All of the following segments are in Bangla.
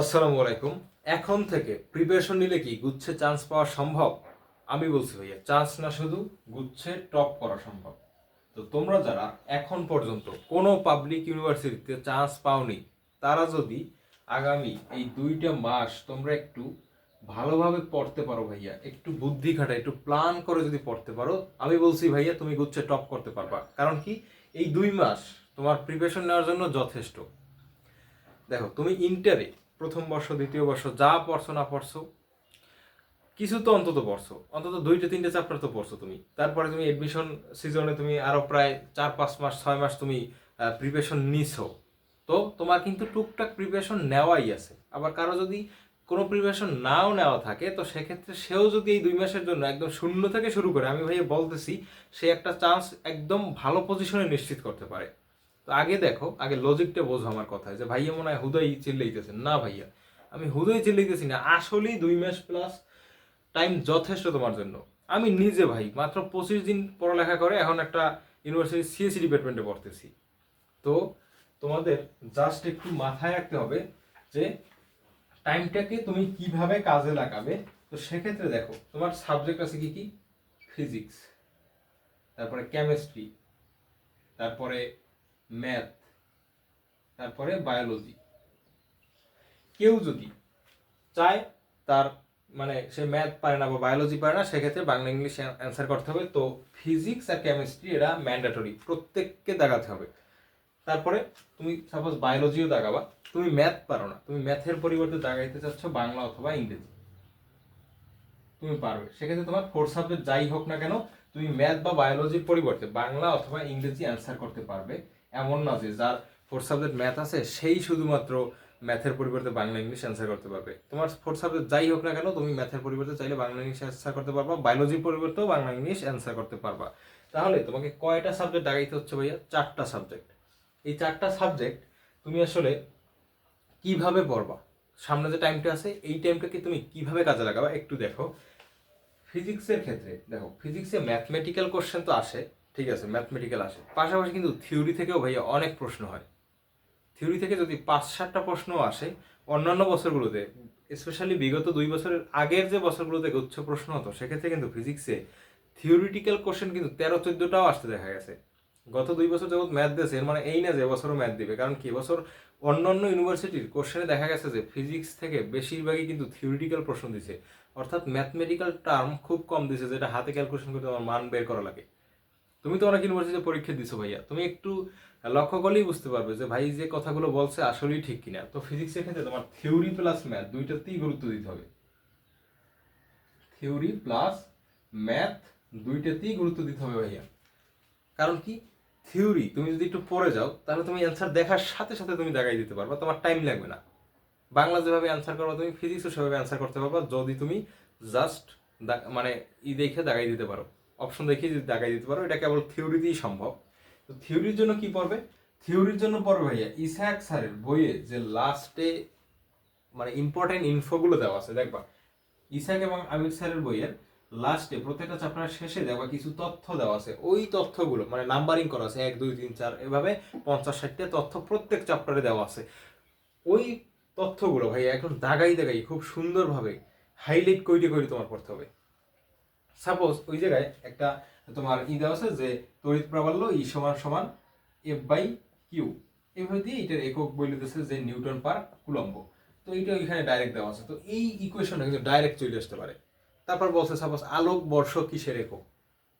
আসসালামু আলাইকুম। এখন থেকে প্রিপারেশন নিলে কি গুচ্ছে চান্স পাওয়া সম্ভব? আমি বলছি ভাইয়া চান্স না শুধু, গুচ্ছে টপ করা সম্ভব। তো তোমরা যারা এখন পর্যন্ত কোনো পাবলিক ইউনিভার্সিটিতে চান্স পাওনি, তারা যদি আগামী এই দুইটা মাস তোমরা একটু ভালোভাবে পড়তে পারো ভাইয়া, একটু বুদ্ধি খাটা একটু প্ল্যান করে যদি পড়তে পারো, আমি বলছি ভাইয়া, তুমি গুচ্ছে টপ করতে পারবা। কারণ কি, এই দুই মাস তোমার প্রিপারেশন নেওয়ার জন্য যথেষ্ট। দেখো, তুমি ইন্টারে প্রথম বর্ষ, দ্বিতীয় বর্ষ, যা পড়ছো না পড়ছো, কিছু তো অন্তত পড়ছো। অন্তত দুইটা, তিনটে চ্যাপ্টার তো পড়ছো তুমি। তারপরে তুমি এডমিশন সিজনে তুমি আরও প্রায় চার, পাঁচ মাস, ছয় মাস তুমি প্রিপারেশন নিছো। তো তোমার কিন্তু টুকটাক প্রিপারেশন নেওয়াই আছে। আবার কারও যদি কোনো প্রিপারেশন নাও নেওয়া থাকে, তো সেক্ষেত্রে সেও যদি এই দুই মাসের জন্য একদম শূন্য থেকে শুরু করে, আমি ভাইয়া বলতেছি, সে একটা চান্স একদম ভালো পজিশনে নিশ্চিত করতে পারে। তো আগে দেখো, আগে লজিকটা বোঝো আমার কথায়, যে ভাইয়া মনে হয় হুদয় চিল্লাইতেছেন। না ভাইয়া, আমি হুদয় চিল্লাইতেছি না, আসলেই দুই মাস প্লাস টাইম যথেষ্ট তোমার জন্য। আমি নিজে ভাই, মাত্র পঁচিশ দিন পড়ালেখা করে এখন একটা ইউনিভার্সিটি সিএসসি ডিপার্টমেন্টে পড়তেছি। তো তোমাদের জাস্ট একটু মাথায় রাখতে হবে যে টাইমটাকে তুমি কীভাবে কাজে লাগাবে। তো সেক্ষেত্রে দেখো, তোমার সাবজেক্ট আছে কি কি? ফিজিক্স তারপরে কেমিস্ট্রি তারপরে ম্যাথ, তারপরে বায়োলজি। কেউ যদি চায় তার মানে সে ম্যাথ পারে না বা বায়োলজি পারে না, সেক্ষেত্রে বাংলা ইংলিশ অ্যান্সার করতে হবে। তো ফিজিক্স আর কেমিস্ট্রি এরা ম্যান্ডেটরি, প্রত্যেককে দাগাতে হবে। তারপরে তুমি সাপোজ বায়োলজিও দাগাবা তুমি ম্যাথ পারো না, তুমি ম্যাথের পরিবর্তে দাগাইতে চাচ্ছ বাংলা অথবা ইংরেজি। তুমি পারবে। সেক্ষেত্রে তোমার ফোর সাবজেক্ট যাই হোক না কেন, তুমি ম্যাথ বা বায়োলজির পরিবর্তে বাংলা অথবা ইংরেজি অ্যান্সার করতে পারবে। এমন না যে যার ফোর সাবজেক্ট ম্যাথ আছে, সেই শুধুমাত্র ম্যাথের পরিবর্তে বাংলা ইংলিশ অ্যান্সার করতে পারবে। তোমার ফোর সাবজেক্ট যাই হোক না কেন, তুমি ম্যাথের পরিবর্তে চাইলে বাংলা ইংলিশ অ্যান্সার করতে পারবা বায়োলজির পরিবর্তেও বাংলা ইংলিশ অ্যান্সার করতে পারবা। তাহলে তোমাকে কয়টা সাবজেক্ট দাগাইতে হচ্ছে ভাইয়া? চারটা সাবজেক্ট এই চারটা সাবজেক্ট তুমি আসলে কীভাবে পড়বা? সামনে যে টাইমটা আছে, এই টাইমটাকে তুমি কীভাবে কাজে লাগাবা? একটু দেখো। ফিজিক্সের ক্ষেত্রে, দেখো ফিজিক্সে ম্যাথমেটিক্যাল কোশ্চেন তো আসে ঠিক আছে ম্যাথমেটিক্যাল আসে। পাশাপাশি কিন্তু থিওরি থেকেও ভাইয়া অনেক প্রশ্ন হয়। থিওরি থেকে যদি পাঁচ সাতটা প্রশ্ন আসে, অন্যান্য বছরগুলোতে স্পেশালি বিগত দুই বছরের আগের যে বছরগুলোতে গুচ্ছ প্রশ্ন হতো, সেক্ষেত্রে কিন্তু ফিজিক্সে থিওরিটিক্যাল কোশ্চেন কিন্তু তেরো, চোদ্দটাও আসতে দেখা গেছে। গত দুই বছর যাবত ম্যাথ দিয়েছে, এর মানে এই না যে এবছরও ম্যাথ দিবে, কারণ কি এবছর অন্যান্য ইউনিভার্সিটির কোশ্চেনে দেখা গেছে যে ফিজিক্স থেকে বেশিরভাগই কিন্তু থিওরিটিক্যাল প্রশ্ন দিছে। অর্থাৎ ম্যাথমেটিক্যাল টার্ম খুব কম দিছে, যেটা হাতে ক্যালকুলেশন করতে আমার মান বের করা লাগে। তুমি তো অনেক ইউনিভার্সিটিতে পরীক্ষা দিছো ভাইয়া। তুমি একটু লক্ষ্য করলেই বুঝতে পারবে যে ভাই যে কথাগুলো বলছে আসলেই ঠিক কিনা। তো ফিজিক্সের ক্ষেত্রে তোমার থিওরি প্লাস ম্যাথ দুইটাতেই গুরুত্ব দিতে হবে। থিওরি প্লাস ম্যাথ দুইটাতেই গুরুত্ব দিতে হবে ভাইয়া। কারণ কি? থিওরি তুমি যদি একটু পড়ে যাও, তাহলে তুমি অ্যান্সার দেখার সাথে সাথে তুমি দেখাই দিতে পারবা, তোমার টাইম লাগবে না। বাংলা যেভাবে অ্যান্সার করবা, তুমি ফিজিক্সও সেভাবে অ্যান্সার করতে পারবা, যদি তুমি জাস্ট মানে ই দেখে দাগাই দিতে পারো। অপশন দেখে যদি দাগাই দিতে পারো, এটা কেবল থিওরিতেই সম্ভব। তো থিওরির জন্য কি পড়বে? থিওরির জন্য পড়বে ভাইয়া ইসাক স্যারের বইয়ে যে লাস্টে মানে ইম্পর্টেন্ট ইনফোগুলো দেওয়া আছে। দেখবা ইসাক এবং আমির স্যারের বইয়ের লাস্টে প্রত্যেকটা চ্যাপ্টারের শেষে দেওয়া কিছু তথ্য দেওয়া আছে। ওই তথ্যগুলো মানে নাম্বারিং করা আছে, এক, দুই, তিন, চার, এভাবে পঞ্চাশ, ষাটটা তথ্য প্রত্যেক চ্যাপ্টারে দেওয়া আছে। ওই তথ্যগুলো ভাই এখন দাগাই দাগাই খুব সুন্দরভাবে হাইলাইট কইটে কইটে তোমার পড়তে হবে। সাপোজ ওই জায়গায় একটা তোমার ই দেওয়া আছে যে তড়িৎ প্রাবল্য ই সমান সমান এফ বাই কিউ এভাবে দিয়ে এটার একক বলিতেছে যে নিউটন পার কুলম্ব। তো এইটা ওইখানে ডাইরেক্ট দেওয়া আছে। তো এই ইকুয়েশনটা কিন্তু ডাইরেক্ট চলে আসতে পারে। তারপর বলছে সাপোজ আলোক বর্ষ কিসের একক?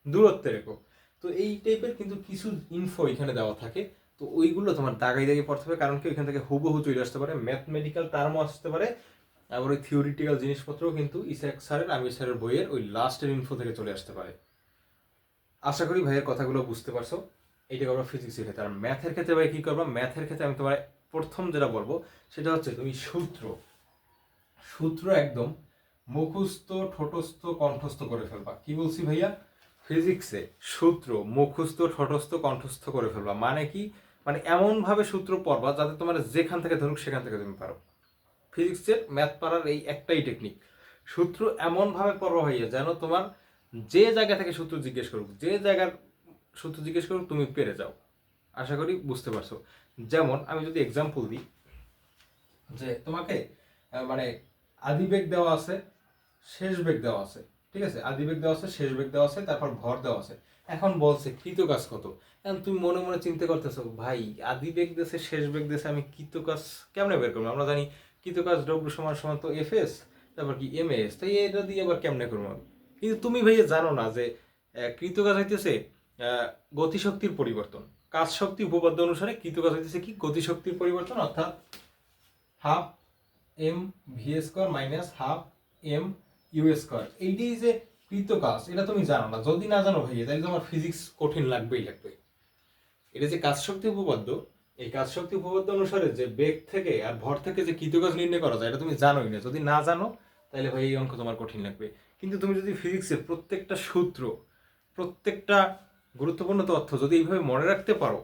দূরত্বের একক। তো এই টাইপের কিন্তু কিছু ইনফো এখানে দেওয়া থাকে। তো ওইগুলো তোমার দাগাই দাগিয়ে পড়তে হবে, কারণ কি ওইখান থেকে হুবহু চলে আসতে পারে। ম্যাথমেটিক্যাল টার্মও আসতে পারে। আবার ওই থিওরিটিক্যাল জিনিসপত্রও কিন্তু ইসাক স্যারের, আমির স্যারের বইয়ের ওই লাস্টের ইনফো থেকে চলে আসতে পারে। আশা করি ভাইয়ের কথাগুলো বুঝতে পারছ। এইটা করব ফিজিক্সের ক্ষেত্রে, আর ম্যাথের ক্ষেত্রে ভাই কী করব? ম্যাথের ক্ষেত্রে আমি তোমার প্রথম যেটা বলব, সেটা হচ্ছে তুমি সূত্র সূত্র একদম মুখস্থ, ঠোঁটস্থ, কণ্ঠস্থ করে ফেলবা। কি বলছি ভাইয়া? ফিজিক্সে সূত্র, মুখস্থ, ঠোঁটস্থ, কণ্ঠস্থ করে ফেলবা। মানে কি? মানে এমনভাবে সূত্র পড়বা যাতে তোমার যেখান থেকে ধরুক, সেখান থেকে তুমি পারো। ফিজিক্সের ম্যাথ পারার এই একটাই টেকনিক সূত্র এমনভাবে পড়বা ভাইয়া যেন তোমার যে জায়গা থেকে সূত্র জিজ্ঞেস করুক, যে জায়গার সূত্র জিজ্ঞেস করুক, তুমি পেরে যাও। আশা করি বুঝতে পারছ। যেমন আমি যদি এক্সাম্পল দিই, যে তোমাকে মানে আদি বেগ দেওয়া আছে, শেষ বেগ দেওয়া আছে, ঠিক আছে? আদি বেগ দেওয়া আছে, শেষ বেগ দেওয়া আছে, তারপর ভর দেওয়া আছে। এখন বলছে কৃত কাজ কত? এখন তুমি মনে মনে চিন্তা করতেছো, ভাই, আদি বেগ দেশে শেষ বেগ দেশে আমি কৃত কাজ কেমনে বের করব? আমরা জানি কৃত কাজ ডব্লু সমান সমান তো এফ এস তারপর কি এম এস তাই এটা দিয়ে আবার কেমনে করব কিন্তু তুমি ভাইয়া জানো না যে কৃতকাজ হইতেছে গতিশক্তির পরিবর্তন। কাজ শক্তি উপপাদ্য অনুসারে কৃতকাজ হইতেছে কি? গতিশক্তির পরিবর্তন, অর্থাৎ half m v square minus half m u square এইটাই যে কৃতকাজ এটা তুমি জানো না। যদি না জানো ভাইয়া, তাহলে তোমার ফিজিক্স কঠিন লাগবেই লাগবে। এটা যে কাজ শক্তি উপপাদ্য এই কাজ শক্তি উপপাদ্য অনুসারে যে বেগ থেকে আর ভর থেকে যে কৃতকাজ নির্ণয় করা যায়, এটা তুমি জানোই না। যদি না জানো, তাহলে ভাই এই অঙ্ক তোমার কঠিন লাগবে। কিন্তু তুমি যদি ফিজিক্সের প্রত্যেকটা সূত্র, প্রত্যেকটা গুরুত্বপূর্ণ তথ্য যদি এইভাবে মনে রাখতে পারো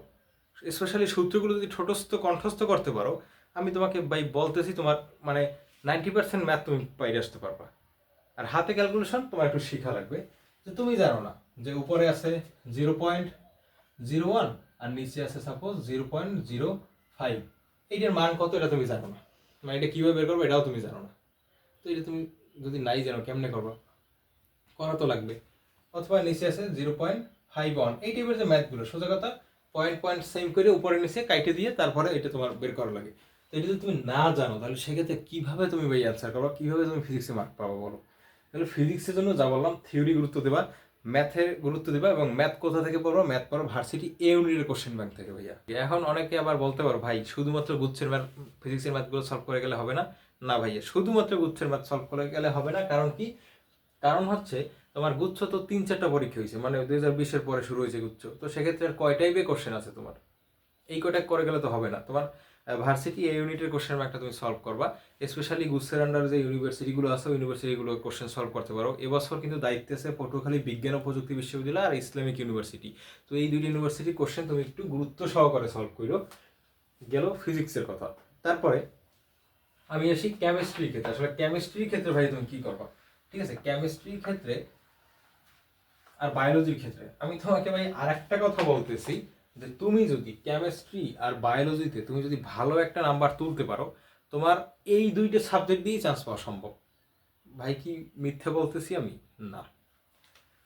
স্পেশালি সূত্রগুলো যদি ঠোঁটস্থ কণ্ঠস্থ করতে পারো, আমি তোমাকে ভাই বলতেছি তোমার মানে নাইনটি পার্সেন্ট ম্যাথ তুমি পাইরে আসতে পারবা। আর হাতে ক্যালকুলেশন তোমার একটু শেখা লাগবে। যে তুমি জানো না যে উপরে আছে জিরো পয়েন্ট জিরো ওয়ান আর নিচে আছে suppose zero point zero five এইটার মান কত এটা তুমি জানো না। মানে এটা কীভাবে বের করব এটাও তুমি জানো না। তো এটা তুমি যদি নাই জানো, কেমনে করবা? করা তো লাগবে। অথবা নিচে আছে জিরো পয়েন্ট ফাইভ ওয়ান এই টাইপের যে ম্যাথগুলো সোজা কথা পয়েন্ট পয়েন্ট সেম করে উপরে নিচে কাইটে দিয়ে তারপরে এটা তোমার বের করা লাগে। তো এটা যদি তুমি না জানো, তাহলে সেক্ষেত্রে কীভাবে তুমি ভাই অ্যান্সার করবা? কীভাবে তুমি ফিজিক্সে মার্ক পাবো বলো? তাহলে ফিজিক্সের জন্য যা বললাম থিওরি গুরুত্ব দেবা। ম্যাথের গুরুত্ব দেবা এবং ম্যাথ কোথা থেকে পড়ব? ম্যাথ পড়ো ভার্সিটি এ ইউনিটের কোশ্চেন ব্যাংক থেকে ভাইয়া। এখন অনেকে আবার বলতে পারো, ভাই, শুধুমাত্র গুচ্ছের ম্যাথ ফিজিক্সের ম্যাথগুলো সলভ করে গেলে হবে না? না ভাইয়া, শুধুমাত্র গুচ্ছের ম্যাথ সলভ করে গেলে হবে না। কারণ কি? কারণ হচ্ছে, তোমার গুচ্ছ তো তিন চারটা পরীক্ষা হয়েছে মানে দুই হাজার বিশের পরে শুরু হয়েছে গুচ্ছ। তো সেক্ষেত্রে আর কয় টাইপের কোশ্চেন আছে তোমার? এই কয়টা করে গেলে তো হবে না। তোমার ভার্সিটি এই ইউনিটের কোশ্চেন একটা তুমি সলভ করবা। স্পেশালি গুচ্ছের আন্ডার যে ইউনিভার্সিটিগুলো আছে ইউনিভার্সিটিগুলো কোশ্চেন সলভ করতে পারো। এবছর কিন্তু দায়িত্বে আছে পটুয়াখালী বিজ্ঞান ও প্রযুক্তি বিশ্ববিদ্যালয় আর ইসলামিক ইউনিভার্সিটি তো এই দুটি ইউনিভার্সিটির কোশ্চেন তুমি একটু গুরুত্ব সহকারে সলভ করো গেল ফিজিক্সের কথা। তারপরে আমি আসি কেমিস্ট্রির ক্ষেত্রে। আসলে কেমিস্ট্রির ক্ষেত্রে ভাই তুমি কি করবা? ঠিক আছে কেমিস্ট্রির ক্ষেত্রে আর বায়োলজির ক্ষেত্রে। আমি তোমাকে ভাই আর একটা কথা বলতেছি। যে তুমি যদি কেমিস্ট্রি আর বায়োলজিতে তুমি যদি ভালো একটা নাম্বার তুলতে পারো, তোমার এই দুইটা সাবজেক্ট দিয়েই চান্স পাওয়া সম্ভব। ভাই, কি মিথ্যে বলতেছি আমি? না।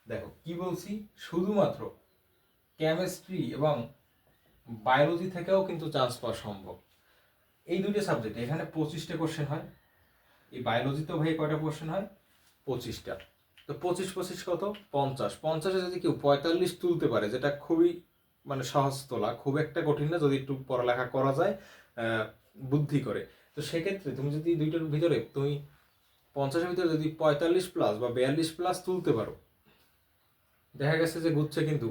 দেখো, কি বলছি? শুধুমাত্র কেমিস্ট্রি এবং বায়োলজি থেকেও কিন্তু চান্স পাওয়া সম্ভব। এই দুইটা সাবজেক্ট এখানে পঁচিশটা কোশ্চেন হয়। এই বায়োলজিতেও ভাই কয়টা কোশ্চেন হয়? পঁচিশটা। তো পঁচিশ পঁচিশ কত? পঞ্চাশ। পঞ্চাশে যদি কেউ পঁয়তাল্লিশ তুলতে পারে, যেটা খুবই মানে সহজ তোলা। খুব একটা কঠিন না যদি একটু পড়ালেখা করা যায় বুদ্ধি করে। তো সেক্ষেত্রে তুমি যদি দুইটার ভিতরে তুমি পঞ্চাশের ভিতরে যদি পঁয়তাল্লিশ প্লাস বা বিয়াল্লিশ প্লাস তুলতে পারো, দেখা গেছে যে গুচ্ছে কিন্তু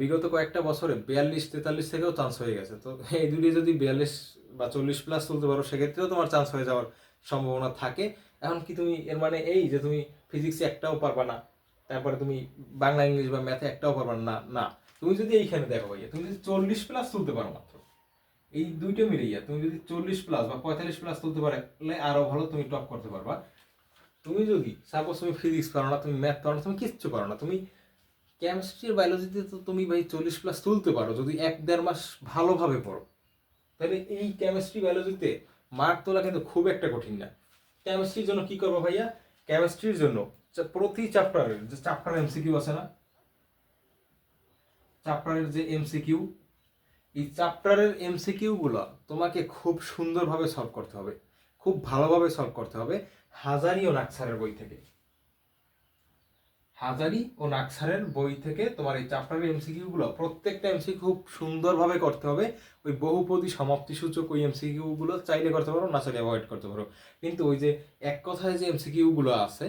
বিগত কয়েকটা বছরে বিয়াল্লিশ, তেতাল্লিশ থেকেও চান্স হয়ে গেছে। তো এই দুটি যদি বিয়াল্লিশ বা চল্লিশ প্লাস তুলতে পারো, সেক্ষেত্রেও তোমার চান্স হয়ে যাওয়ার সম্ভাবনা থাকে। এখন কি তুমি, এর মানে এই যে তুমি ফিজিক্সে একটাও পারবা না, তারপরে তুমি বাংলা, ইংলিশ বা ম্যাথে একটাও পারবা না না। তুমি যদি এইখানে দেখো ভাইয়া, তুমি যদি চল্লিশ প্লাস তুলতে পারো মাত্র। এই দুইটা মিলিয়ে তুমি যদি চল্লিশ প্লাস বা পঁয়তাল্লিশ প্লাস তুলতে পারলে আরও ভালো তুমি টপ করতে পারবা। তুমি যদি সাপোজ তুমি ফিজিক্স পারো না, তুমি ম্যাথ পারো না, তুমি কিচ্ছু পারো না, তুমি কেমিস্ট্রি বায়োলজিতে তো তুমি ভাই চল্লিশ প্লাস তুলতে পারো, যদি এক দেড় মাস ভালোভাবে পড়ো। তাহলে এই কেমিস্ট্রি বায়োলজিতে মার্ক তোলা কিন্তু খুব একটা কঠিন না। কেমিস্ট্রির জন্য কি করব ভাইয়া? কেমিস্ট্রির জন্য প্রতি চ্যাপ্টারের যে চ্যাপ্টার এমসিকিউ আছে না চ্যাপ্টারের যে এমসিকিউ, এই চ্যাপ্টারের এমসিকিউ গুলো তোমাকে খুব সুন্দরভাবে সলভ করতে হবে। খুব ভালোভাবে সলভ করতে হবে হাজারি ও নাকসারের বই থেকে। হাজারি ও নাকসারের বই থেকে তোমার এই চ্যাপ্টারের এমসিকিউ গুলো প্রত্যেকটা এমসিকিউ খুব সুন্দরভাবে করতে হবে। ওই বহুপদী সমাপ্তি সূচক ওই এমসিকিউ গুলো চাইলে করতে পারো, না চাইলে অ্যাভয়েড করতে পারো। কিন্তু ওই যে এক কথায় যে এমসিকিউ গুলো আছে,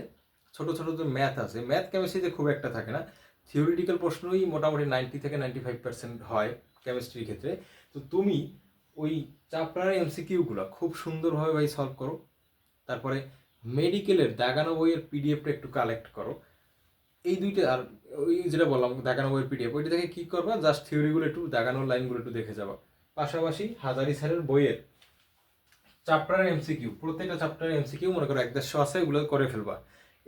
ছোট ছোট যে ম্যাথ আছে ম্যাথ কেমিস্ট্রিতে খুব একটা থাকে না। থিওরিটিক্যাল প্রশ্নই মোটামুটি নাইনটি থেকে নাইনটি ফাইভ পার্সেন্ট হয় কেমিস্ট্রির ক্ষেত্রে। তো তুমি ওই চ্যাপ্টারের এমসিকিউগুলো খুব সুন্দরভাবে ভাই সলভ করো। তারপরে মেডিকেলের দাগানো বইয়ের পিডিএফটা একটু কালেক্ট করো। এই দুইটা আর ওই যেটা বললাম, দাগানো বইয়ের পিডিএফ ওইটা থেকে কী করবা? জাস্ট থিওরিগুলো একটু দাগানো লাইনগুলো একটু দেখে যাবা। পাশাপাশি হাজারি স্যারের বইয়ের চ্যাপ্টারের এমসিকিউ প্রত্যেকটা চ্যাপ্টারের এমসিকিউ মনে করো এক দেড়শো আছে, এগুলো করে ফেলবা।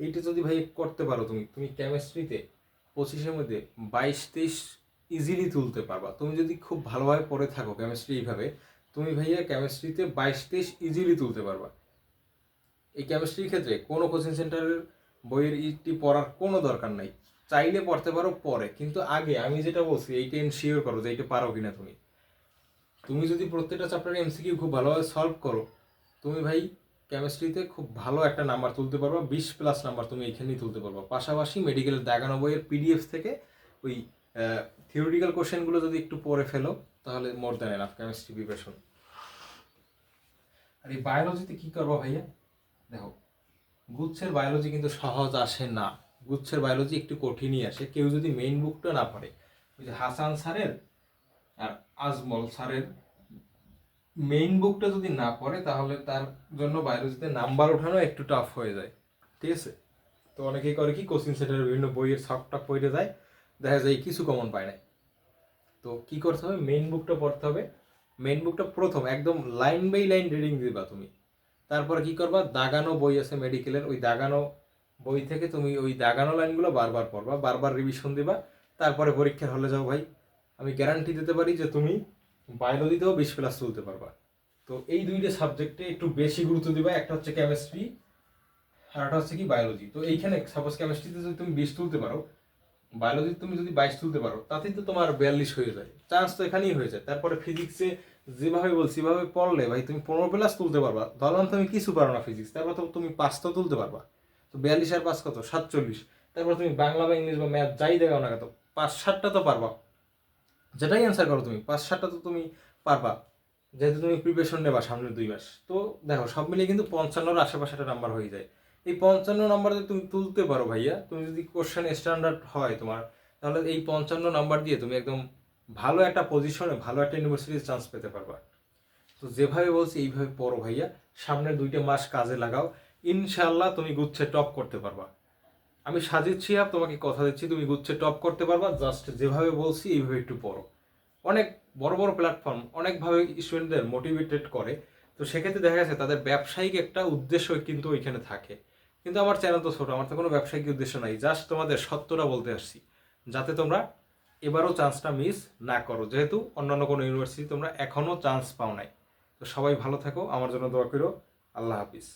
এইটা যদি ভাই করতে পারো তুমি তুমি কেমিস্ট্রিতে পঁচিশের মধ্যে বাইশ, তেইশ ইজিলি তুলতে পারবা। তুমি যদি খুব ভালোভাবে পড়ে থাকো কেমিস্ট্রি এইভাবে, তুমি ভাইয়া কেমিস্ট্রিতে বাইশ, তেইশ ইজিলি তুলতে পারবা। এই কেমিস্ট্রির ক্ষেত্রে কোনো কোচিং সেন্টারের বইয়ের ইটি পড়ার কোনো দরকার নাই। চাইলে পড়তে পারো পরে কিন্তু আগে আমি যেটা বলছি, এইটা এনশিওর করো যে এইটা পারো কিনা তুমি। তুমি যদি প্রত্যেকটা চ্যাপ্টারে এমসিকিউ খুব ভালোভাবে সলভ করো, তুমি ভাই কেমিস্ট্রিতে খুব ভালো একটা নাম্বার তুলতে পারবা, বিশ প্লাস নাম্বার তুমি এখানেই তুলতে পারবা। পাশাপাশি মেডিকেলের দাগানো বইয়ের পিডিএফ থেকে ওই থিওরিটিক্যাল কোশ্চেনগুলো যদি একটু পড়ে ফেলো, তাহলে more than enough chemistry preparation আর এই বায়োলজিতে কি করব ভাইয়া? দেখো, গুচ্ছের বায়োলজি কিন্তু সহজ আসে না। গুচ্ছের বায়োলজি একটু কঠিনই আসে। কেউ যদি মেইন বুকটা না পড়ে, ওই যে হাসান স্যারের আর আজমল স্যারের মেইন বুকটা যদি না পড়ে, তাহলে তার জন্য বায়োলজিতে নাম্বার ওঠানো একটু টাফ হয়ে যায়। ঠিক আছে? তো অনেকেই করে কি কোচিং সেন্টারের বিভিন্ন বইয়ের সফটটা পড়ে যায়, দেখা যায় কিছু কমন পায় না তো কি করতে হবে? মেইন বুকটা পড়তে হবে। মেইন বুকটা প্রথম একদম লাইন বাই লাইন রিডিং দিবা তুমি। তারপরে কি করবা? দাগানো বই আছে মেডিকেলের ওই দাগানো বই থেকে তুমি ওই দাগানো লাইনগুলো বারবার পড়বা, বারবার রিভিশন দিবা। তারপরে পরীক্ষার হলে যাও ভাই। আমি গ্যারান্টি দিতে পারি যে তুমি বায়োলজিতেও বিশ প্লাস তুলতে পারবা। তো এই দুইটা সাবজেক্টে একটু বেশি গুরুত্ব দিবা, একটা হচ্ছে কেমিস্ট্রি আর একটা হচ্ছে কি বায়োলজি তো এইখানে সাপোজ কেমিস্ট্রিতে যদি তুমি বিশ তুলতে পারো বায়োলজি তুমি যদি বাইশ তুলতে পারো, তাতেই তো তোমার বিয়াল্লিশ হয়ে যায়। চান্স তো এখানেই হয়ে যায়। তারপরে ফিজিক্সে যেভাবে বলছি, সেভাবে পড়লে ভাই তুমি পনেরো প্লাস তুলতে পারবা। ধরলাম তুমি কিছু পারো না ফিজিক্স তারপর তো তুমি পাঁচ তো তুলতে পারবা। তো বিয়াল্লিশ আর পাঁচ কত? সাতচল্লিশ। তারপর তুমি বাংলা বা ইংলিশ বা ম্যাথ যাই দেখাও না কত পাঁচ সাতটা তো পারবা। যেটাই অ্যান্সার করো তুমি, পাঁচ সাতটা তো তুমি পারবা। যেহেতু তুমি প্রিপারেশন নেবা সামনের দুই মাস। তো দেখো, সব মিলিয়ে কিন্তু পঞ্চান্নর আশেপাশে একটা নাম্বার হয়ে যায়। এই পঞ্চান্ন নাম্বার যদি তুমি তুলতে পারো ভাইয়া, তুমি যদি কোশ্চেন স্ট্যান্ডার্ড হয় তোমার, তাহলে এই পঞ্চান্ন নাম্বার দিয়ে তুমি একদম ভালো একটা পজিশনে ভালো একটা ইউনিভার্সিটির চান্স পেতে পারবা। তো যেভাবে বলছি, এইভাবে পড়ো ভাইয়া। সামনের দুইটা মাস কাজে লাগাও। ইনশাল্লাহ তুমি গুচ্ছে টপ করতে পারবা। আমি সাজিচ্ছি আর তোমাকে কথা দিচ্ছি, তুমি গুচ্ছে টপ করতে পারবা জাস্ট যেভাবে বলছি, এইভাবে একটু পড়ো। অনেক বড় বড় প্ল্যাটফর্ম অনেকভাবে স্টুডেন্টদের মোটিভেটেড করে। তো সেক্ষেত্রে দেখা গেছে, তাদের ব্যবসায়িক একটা উদ্দেশ্য কিন্তু ওইখানে থাকে। কিন্তু আমার চ্যানেল তো ছোটো, আমার তো কোনো ব্যবসায়িক উদ্দেশ্য নাই জাস্ট তোমাদের সত্যটা বলতে আসছি। যাতে তোমরা এবারও চান্সটা মিস না করো। যেহেতু অন্যান্য কোনো ইউনিভার্সিটি তোমরা এখনও চান্স পাও নাই। তো সবাই ভালো থাকো, আমার জন্য দোয়া করো। আল্লাহ হাফিজ।